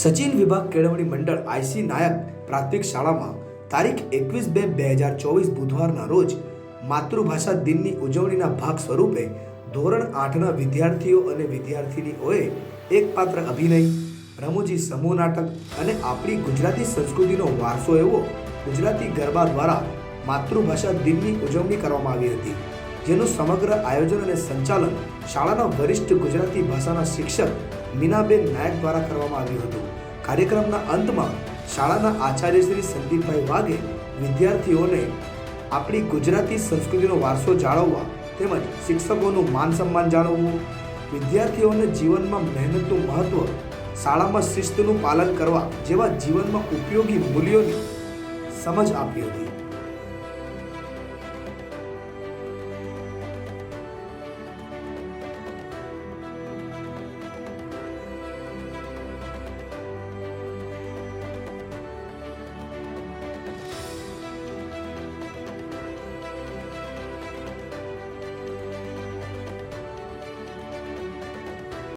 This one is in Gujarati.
સચિન વિભાગ કેળવણી મંડળ આઈસી નાયક પ્રાથમિક શાળામાં તારીખ એકવીસ બે બે હજાર ચોવીસ બુધવારના રોજ માતૃભાષા દિનની ઉજવણીના ભાગ સ્વરૂપે ધોરણ આઠના વિદ્યાર્થીઓ અને વિદ્યાર્થિનીઓએ એક પાત્ર અભિનય, રમૂજી સમૂહ નાટક અને આપણી ગુજરાતી સંસ્કૃતિનો વારસો એવો ગુજરાતી ગરબા દ્વારા માતૃભાષા દિનની ઉજવણી કરવામાં આવી હતી. જેનું સમગ્ર આયોજન અને સંચાલન શાળાના વરિષ્ઠ ગુજરાતી ભાષાના શિક્ષક મીનાબેન નાયક દ્વારા કરવામાં આવ્યું હતું. કાર્યક્રમના અંતમાં શાળાના આચાર્ય શ્રી સંદીપભાઈ વાઘે વિદ્યાર્થીઓને આપણી ગુજરાતી સંસ્કૃતિનો વારસો જાળવવા તેમજ શિક્ષકોનું માન સન્માન જાળવવું, વિદ્યાર્થીઓને જીવનમાં મહેનતનું મહત્વ, શાળામાં શિસ્તનું પાલન કરવા જેવા જીવનમાં ઉપયોગી મૂલ્યોની સમજ આપી હતી.